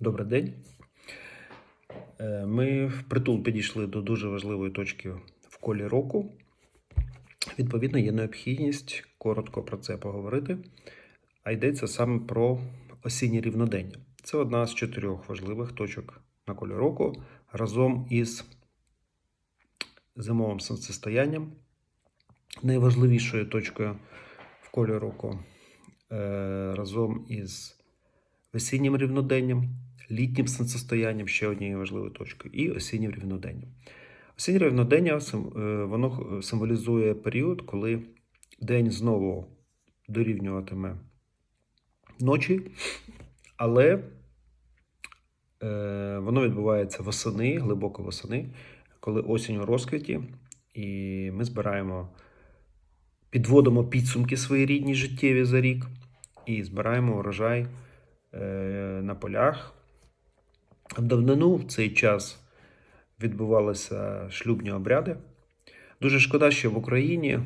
Добрий день. Е, Ми впритул підійшли до дуже важливої точки в колі року. Відповідно, є необхідність коротко про це поговорити. А йдеться саме про осіннє рівнодення. Це одна з чотирьох важливих точок на колі року разом із зимовим сонцестоянням. Найважливішою точкою в колі року е, разом із весіннім рівноденням, літнім сонцестоянням, ще однією важливою точкою, і осіннім рівноденням. Осіннє рівнодення е, воно символізує період, коли день знову дорівнюватиме ночі, але е, воно відбувається восени, глибоко восени, коли осінь у розквіті, і ми збираємо, підводимо підсумки свої рідні життєві за рік і збираємо урожай е, на полях. В давнину в цей час відбувалися шлюбні обряди. Дуже шкода, що в Україні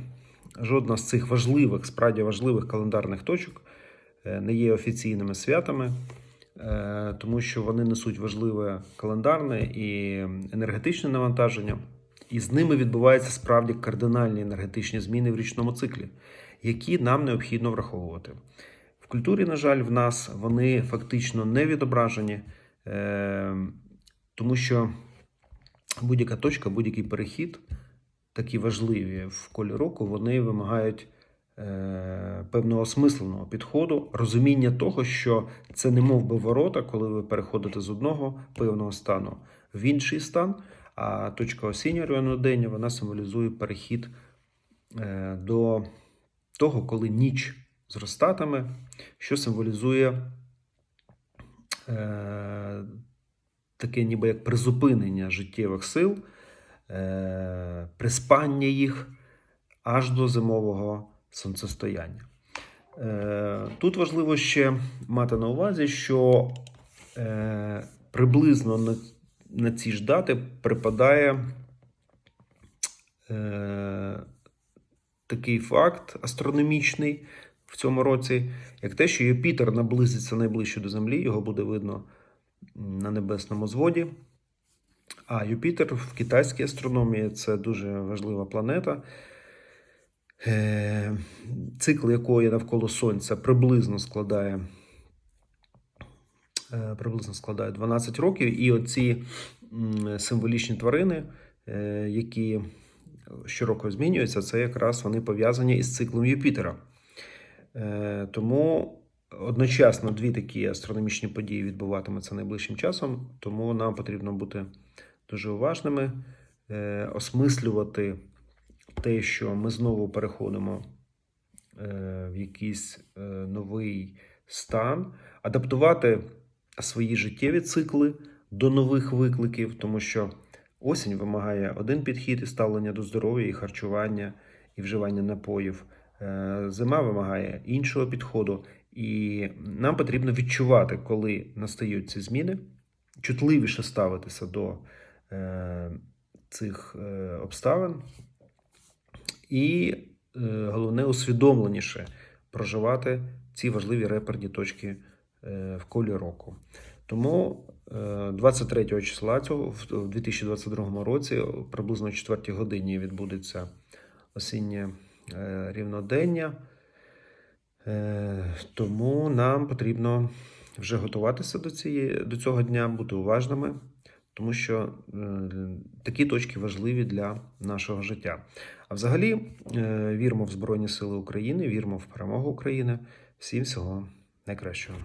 жодна з цих важливих, справді важливих календарних точок е, не є офіційними святами, е, тому що вони несуть важливе календарне і енергетичне навантаження, і з ними відбуваються справді кардинальні енергетичні зміни в річному циклі, які нам необхідно враховувати. В культурі, на жаль, в нас вони фактично не відображені, тому що будь-яка точка, будь-який перехід, такі важливі в колі року, вони вимагають е, певного осмисленого підходу, розуміння того, що це не мов би ворота, коли ви переходите з одного певного стану в інший стан. А точка осіннього рівнодення вона символізує перехід е, до того, коли ніч зростатиме, що символізує таке ніби як призупинення життєвих сил, е, приспання їх аж до зимового сонцестояння. Е, тут важливо ще мати на увазі, що е, приблизно на, ці ж дати припадає е, такий факт астрономічний в цьому році, як те, що Юпітер наблизиться найближче до Землі, його буде видно на небесному зводі. А Юпітер в китайській астрономії це дуже важлива планета, е, цикл якої навколо Сонця приблизно складає, е, приблизно складає 12 років. І оці символічні тварини, е, які щороку змінюються, це якраз вони пов'язані із циклом Юпітера. Е, Тому одночасно дві такі астрономічні події відбуватимуться найближчим часом, тому нам потрібно бути дуже уважними, е, осмислювати те, що ми знову переходимо е, в якийсь новий стан, адаптувати свої життєві цикли до нових викликів, тому що осінь вимагає один підхід і ставлення до здоров'я, і харчування, і вживання напоїв. Е, Зима вимагає іншого підходу, і нам потрібно відчувати, коли настають ці зміни, чутливіше ставитися до е, цих е, обставин, і головне усвідомленіше проживати ці важливі реперні точки в колі року. Тому е, 23 числа цього в в 2022 році, приблизно о 4 годині, відбудеться осіннє е, рівнодення. Е, Тому нам потрібно вже готуватися до, цієї, до цього дня, бути уважними, тому що е, такі точки важливі для нашого життя. А взагалі, е, віримо в Збройні Сили України, віримо в перемогу України. Всім всього найкращого.